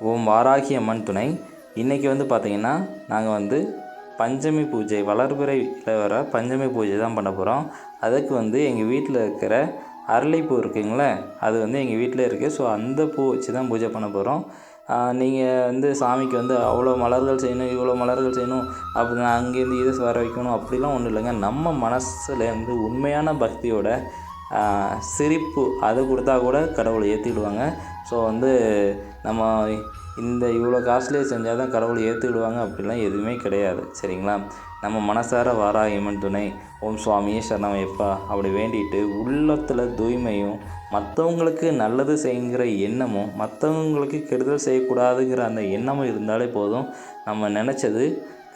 ஓம் வாராகி அம்மன் துணை. இன்றைக்கி வந்து பார்த்திங்கன்னா நாங்கள் வந்து பஞ்சமி பூஜை வளர்பிறையில் வர பஞ்சமி பூஜை தான் பண்ண போகிறோம் அதுக்கு வந்து எங்கள் வீட்டில் இருக்கிற அரளிப்பூ இருக்குங்களே அது வந்து எங்கள் வீட்டில் இருக்குது ஸோ அந்த பூ வச்சு தான் பூஜை பண்ண போகிறோம் நீங்கள் வந்து சாமிக்கு வந்து அவ்வளோ மலர்கள் செய்யணும் இவ்வளோ மலர்கள் செய்யணும் அப்படி நான் அங்கேருந்து இதை வர வைக்கணும் அப்படிலாம் ஒன்றும் இல்லைங்க. நம்ம மனசுலேருந்து உண்மையான பக்தியோட சிரிப்பு அது கொடுத்தா கூட கடவுளை ஏற்றிடுவாங்க ஸோ வந்து நம்ம இந்த இவ்வளோ காஸ்ட்லியே செஞ்சால் தான் கடவுளை ஏற்றுக்கிடுவாங்க அப்படிலாம் எதுவுமே கிடையாது. சரிங்களா? நம்ம மனசார வாராயம்மன் துணை. ஓம் சுவாமியே சரணமையப்பா அப்படி வேண்டிட்டு உள்ளத்தில் தூய்மையும் மற்றவங்களுக்கு நல்லது செய்யுங்கிற எண்ணமும் மற்றவங்களுக்கு கெடுதல் செய்யக்கூடாதுங்கிற அந்த எண்ணமும் இருந்தாலே போதும். நம்ம நினச்சது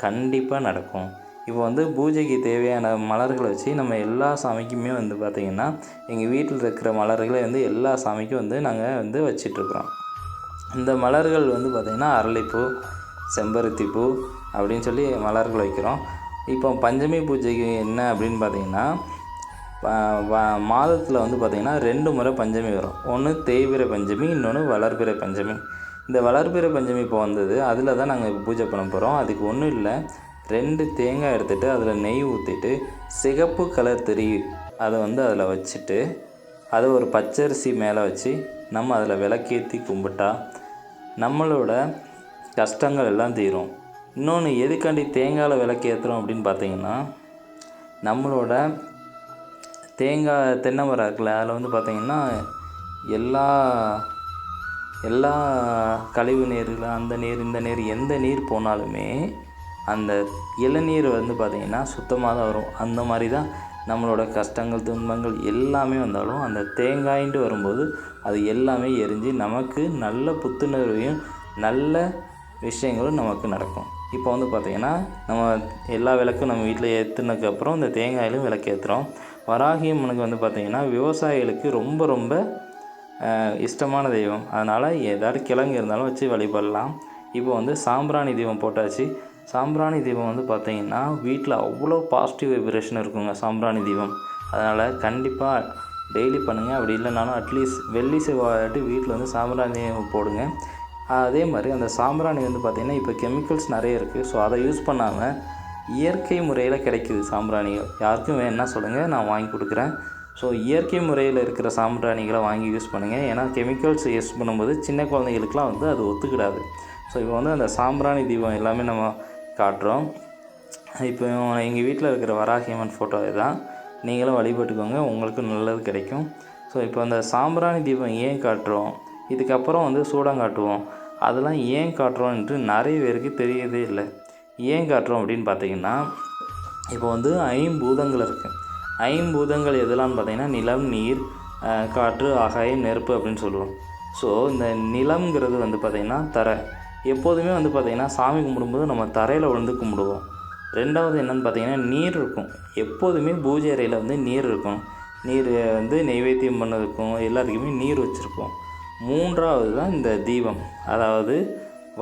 கண்டிப்பாக நடக்கும். இப்போ வந்து பூஜைக்கு தேவையான மலர்களை வச்சு நம்ம எல்லா சாமிக்குமே வந்து பார்த்திங்கன்னா எங்கள் வீட்டில் இருக்கிற மலர்களை வந்து எல்லா சாமிக்கும் வந்து நாங்கள் வந்து வச்சிட்ருக்குறோம். இந்த மலர்கள் வந்து பார்த்திங்கன்னா அரளிப்பூ செம்பருத்தி பூ அப்படின்னு சொல்லி மலர்கள் வைக்கிறோம். இப்போ பஞ்சமி பூஜைக்கு என்ன அப்படின்னு பார்த்தீங்கன்னா மாதத்தில் வந்து பார்த்திங்கன்னா ரெண்டு முறை பஞ்சமி வரும். ஒன்று தேய்பிறை பஞ்சமி இன்னொன்று வளர்பிறை பஞ்சமி. இந்த வளர்பிறை பஞ்சமி இப்போ வந்தது. அதில் தான் நாங்கள் பூஜை பண்ண போகிறோம் அதுக்கு ஒன்றும் இல்லை. ரெண்டு தேங்காய் எடுத்துகிட்டு அதில் நெய் ஊற்றிட்டு சிகப்பு கலர் தெரியும் அதை வந்து அதில் வச்சுட்டு அதை ஒரு பச்சரிசி மேலே வச்சு நம்ம அதில் விளக்கேற்றி கும்பிட்டா நம்மளோட கஷ்டங்கள் எல்லாம் தீரும். இன்னொன்று எதுக்காண்டி தேங்காயில் விளக்கேற்றுறோம் அப்படின்னு பார்த்தீங்கன்னா நம்மளோட தேங்காய் தென்னை மரம் இருக்குல்ல அதில் வந்து பார்த்திங்கன்னா எல்லா எல்லா கழிவு நீரில் அந்த நீர் இந்த நீர் எந்த நீர் போனாலுமே அந்த இளநீர் வந்து பார்த்திங்கன்னா சுத்தமாக தான் வரும். அந்த மாதிரி தான் நம்மளோட கஷ்டங்கள் துன்பங்கள் எல்லாமே வந்தாலும் அந்த தேங்காயின்ட்டு வரும்போது அது எல்லாமே எரிஞ்சு நமக்கு நல்ல புத்துணர்வையும் நல்ல விஷயங்களும் நமக்கு நடக்கும். இப்போ வந்து பார்த்திங்கன்னா நம்ம எல்லா விளக்கும் நம்ம வீட்டில் ஏற்றுனதுக்கப்புறம் இந்த தேங்காயிலும் விளக்கு ஏற்றுறோம் வராகியம்மனுக்கு வந்து பார்த்திங்கன்னா விவசாயிகளுக்கு ரொம்ப ரொம்ப இஷ்டமான தெய்வம். அதனால் ஏதாவது கிழங்கு இருந்தாலும் வச்சு வழிபடலாம். இப்போ வந்து சாம்பிராணி தெய்வம் போட்டாச்சு. சாம்பிராணி தீபம் வந்து பார்த்திங்கன்னா வீட்டில் அவ்வளோ பாசிட்டிவ் வைப்ரேஷன் இருக்குங்க சாம்பிராணி தீபம். அதனால் கண்டிப்பாக டெய்லி பண்ணுங்கள் அப்படி இல்லைனாலும் அட்லீஸ்ட் வெள்ளி செவ்வாட்டி வீட்டில் வந்து சாம்பிராணி தீபம் போடுங்க. அதே மாதிரி அந்த சாம்பிராணி வந்து பார்த்திங்கன்னா இப்போ கெமிக்கல்ஸ் நிறைய இருக்குது ஸோ அதை யூஸ் பண்ணாமல் இயற்கை முறையில் கிடைக்குது சாம்பிராணிகள். யாருக்கும் வேணும்னா சொல்லுங்கள் நான் வாங்கி கொடுக்குறேன். ஸோ இயற்கை முறையில் இருக்கிற சாம்பிராணிகளை வாங்கி யூஸ் பண்ணுங்கள் ஏன்னா கெமிக்கல்ஸ் யூஸ் பண்ணும்போது சின்ன குழந்தைகளுக்குலாம் வந்து அது ஒத்துக்கிடாது. ஸோ இப்போ வந்து அந்த சாம்பிராணி தீபம் எல்லாமே நம்ம காட்டுறோம். இப்போ எங்கள் வீட்டில் இருக்கிற வராகியம்மன் ஃபோட்டோ தான் நீங்களும் வழிபட்டுக்கோங்க உங்களுக்கும் நல்லது கிடைக்கும். ஸோ இப்போ அந்த சாம்பிராணி தீபம் ஏன் காட்டுறோம்? இதுக்கப்புறம் வந்து சூடம் காட்டுவோம். அதெல்லாம் ஏன் காட்டுறோம் என்று நிறைய பேருக்கு தெரியவே இல்லை. ஏன் காட்டுறோம் அப்படின்னு பார்த்தீங்கன்னா இப்போ வந்து ஐம்பூதங்கள் இருக்குது ஐம்பூதங்கள் எதெல்லாம் பார்த்தீங்கன்னா நிலம் நீர் காற்று ஆகாயம் நெருப்பு அப்படின்னு சொல்லுவோம். ஸோ இந்த நிலம்ங்கிறது வந்து பார்த்திங்கன்னா தரை. எப்போதுமே வந்து பார்த்திங்கன்னா சாமி கும்பிடும்போது நம்ம தரையில் விழுந்து கும்பிடுவோம். ரெண்டாவது என்னன்னு பார்த்தீங்கன்னா நீர் இருக்கும். எப்போதுமே பூஜை அறையில் வந்து நீர் இருக்கும். நீர் வந்து நெய்வேத்தியம் பண்ணதுக்கும் எல்லாத்துக்குமே நீர் வச்சுருப்போம். மூன்றாவது தான் இந்த தீபம் அதாவது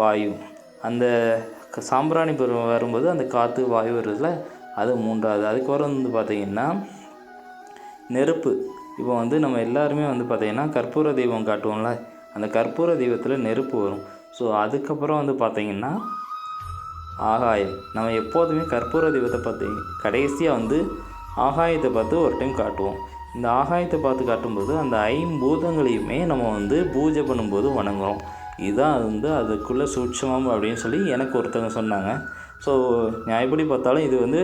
வாயு. அந்த சாம்பிராணி பருவம் வரும்போது அந்த காற்று வாயு வருதுல அது மூன்றாவது. அதுக்கப்புறம் வந்து பார்த்திங்கன்னா நெருப்பு. இப்போ வந்து நம்ம எல்லாருமே வந்து பார்த்திங்கன்னா கற்பூர தீபம் காட்டுவோம்ல அந்த கற்பூர தீபத்தில் நெருப்பு வரும். ஸோ அதுக்கப்புறம் வந்து பார்த்திங்கன்னா ஆகாயம். நம்ம எப்போதுமே கற்பூர தீபத்தை பார்த்து கடைசியாக வந்து ஆகாயத்தை பார்த்து ஒரு டைம் காட்டுவோம். இந்த ஆகாயத்தை பார்த்து காட்டும்போது அந்த ஐம்பூதங்களையுமே நம்ம வந்து பூஜை பண்ணும்போது வணங்குறோம். இதுதான் வந்து அதுக்குள்ளே சூட்சமம் அப்படின்னு சொல்லி எனக்கு ஒருத்தவங்க சொன்னாங்க. ஸோ நான் எப்படி பார்த்தாலும் இது வந்து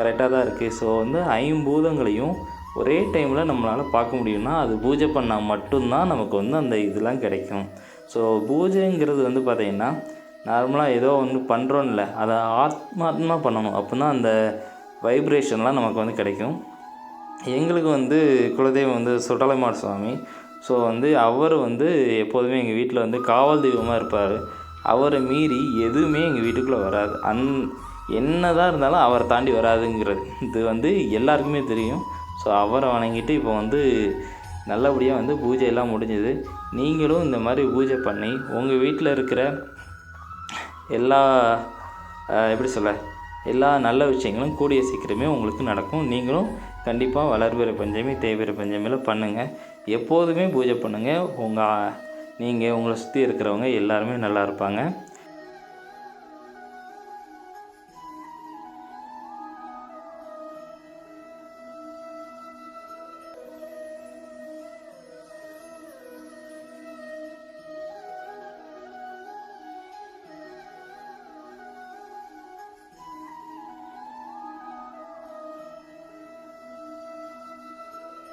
கரெக்டாக தான் இருக்குது ஸோ வந்து ஐம்பூதங்களையும் ஒரே டைமில் நம்மளால் பார்க்க முடியும்னா அது பூஜை பண்ணால் மட்டும்தான் நமக்கு வந்து அந்த இதெல்லாம் கிடைக்கும். ஸோ பூஜைங்கிறது வந்து பார்த்திங்கன்னா நார்மலாக ஏதோ ஒன்று பண்ணுறோம்ல அதை ஆத்மாத்மா பண்ணணும். அப்போ தான் அந்த வைப்ரேஷன்லாம் நமக்கு வந்து கிடைக்கும். எங்களுக்கு வந்து குலதெய்வம் வந்து சுடலைமார் சுவாமி. ஸோ வந்து அவர் வந்து எப்போதுமே எங்கள் வீட்டில் வந்து காவல் தெய்வமாக இருப்பார். அவரை மீறி எதுவுமே எங்கள் வீட்டுக்குள்ளே வராது. அந் என்னதான் இருந்தாலும் அவரை தாண்டி வராதுங்கிறது இது வந்து எல்லாருக்குமே தெரியும். ஸோ அவரை வணங்கிட்டு இப்போ வந்து நல்லபடியாக வந்து பூஜையெல்லாம் முடிஞ்சது. நீங்களும் இந்த மாதிரி பூஜை பண்ணி உங்கள் வீட்டில் இருக்கிற எல்லா எப்படி சொல்ல எல்லா நல்ல விஷயங்களும் கூடிய சீக்கிரமே உங்களுக்கு நடக்கும். நீங்களும் கண்டிப்பாக வளர்பிற பஞ்சமி தேய்பிற பஞ்சமியில் பண்ணுங்கள் எப்போதுமே பூஜை பண்ணுங்கள் உங்கள் நீங்கள் உங்களை சுற்றி இருக்கிறவங்க எல்லாருமே நல்லா இருப்பாங்க.